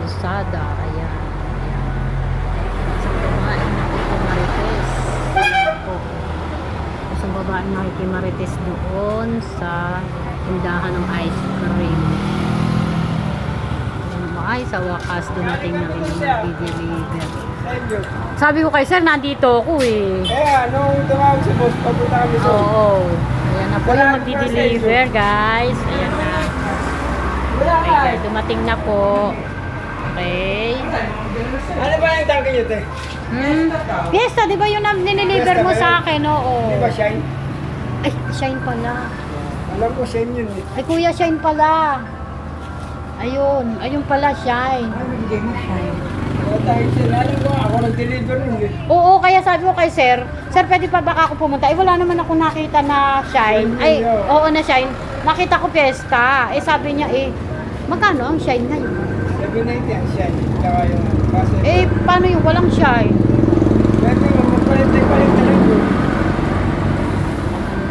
kalsada. Ayan. Ayan. Isang babae nakikimarites. Po. Isang babae nakikimarites doon sa tindahan ng ice cream. Ayan, Ay, sa wakas dumating na rin yung. Sa inyo. Sabi ko kay sir, nandito ako eh. Eh, nung tumawag si boss, papunta kami sa... Oo. Ayan na po yung magdi-deliver, guys. Ayan na. Guys, dumating na po. Okay. Ano ba yung tangke nyo, te? Hmm. Fiesta, di ba yung dineliver mo sa akin? Oo. Di ba shine? Ay, shine pala. Alam ko shine yun eh. Ay, kuya, shine pala. Ayun. Ayun pala, shine. Shine. Ko, ako nag-deliver nun eh. Oo, kaya sabi ko kay sir, sir, pwede pa baka ako pumunta? Eh, wala naman ako nakita na shine. Ay, oo na shine. Nakita ko fiesta. Eh, sabi niya, eh, magkano ang shine na yun? 790 ang shine. Tsaka yung... Kasi... Eh, paano yung walang shine? Pwede mo, magpalit-palit na lang yun.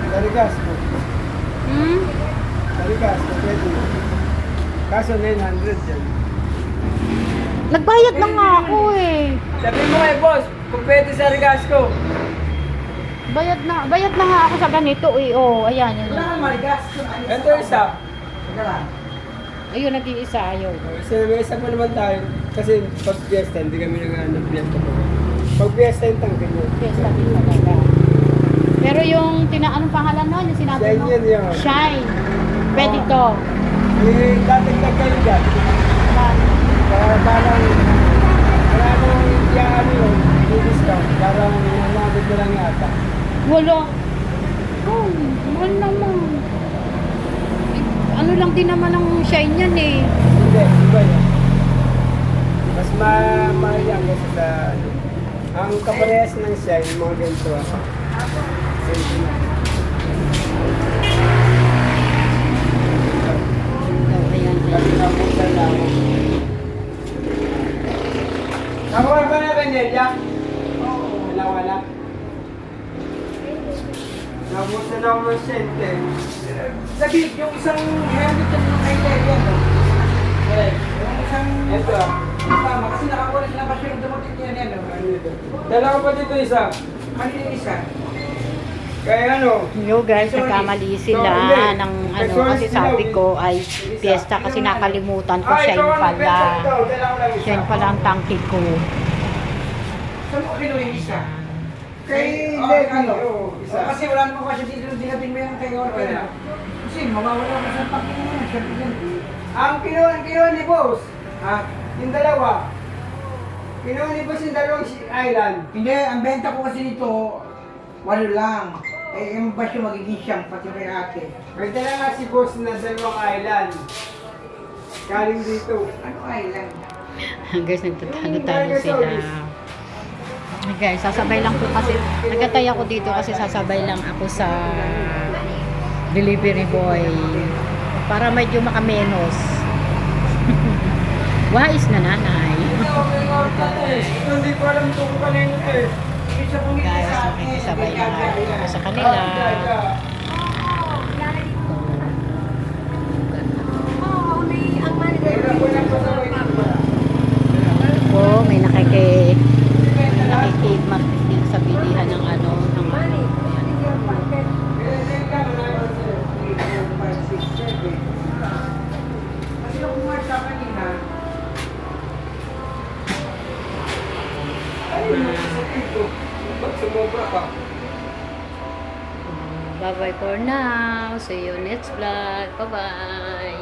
Daligas ko. Hmm? Daligas ko, pwede. Kaso 900 yan. Nagbayad na nga ako eh. Sabi mo kay boss, kung pwede sa regas ko. Bayad na, bayad na nga ako sa ganito eh. Oh, ayan. yun. Ito isa. Ayun, nag-iisa ayaw. Isa may isa pa naman tayo. Kasi pag fiesta, hindi kami nag ng fiesta pa. Pag fiesta yung tangke nyo. Fiesta din talaga. Pero yung, tina, anong pangalan nun? Yung sinabi Shine mo? yan yun. Shine. Pwede to. Eh, datag kayo dyan. Para parang, wala nang iyaan yun, i-discount. Parang nanabot mo lang yata. Wala. Oh, mahal naman. Lang din naman ang shine yan eh. Hindi, iba yan. Mas ma mahal yan kasi sa ano. Ang kaparehas ng shine, mga ganito ah. Ganito na. Oh, ayan, Kasi ayan. napunta na ako. Nakuha ba na Benelia? Oo. Wala, wala. Napunta na ako ng sente. Sabi, yung isang helmet na ng Nigeria, no? Yung isang... Ito ah. Tama, kasi nakakuha sila pa siya yung dumating niya niya, no? Ano? Dala ko pa dito isa. Kanina isa. Kaya ano? Yo guys, nagkamali sila ng ano kasi sabi ko ay fiesta kasi nakalimutan ko shine pala. Shine pala ang tangki ko. Saan mo kinuha yung isa? Kay Oh, ano? oo, isa. Oh, Kasi wala naman kasi dito dinating mo yung kay Orca. Wala. Kasi mawawala mo sa pangkin mo. Ang kinuha, kinuha ni Boss, Ha? yung dalawa. Kinuha ni Boss yung dalawang island. Hindi, ang benta ko kasi nito, walo lang. Eh, yung basyo magiging siyam, pati kay ate. May dala nga si Boss na dalawang island. Galing dito. Ano island? guys, nagtatalo-talo sila. Ay, guys, sasabay lang po kasi, nagatay ako dito kasi sasabay lang ako sa delivery boy. Para medyo makamenos. Wais na nanay. Hindi ko alam kung kanino eh. Guys, nga rin ako sa kanila. Bye-bye for now. See you next vlog. Bye-bye.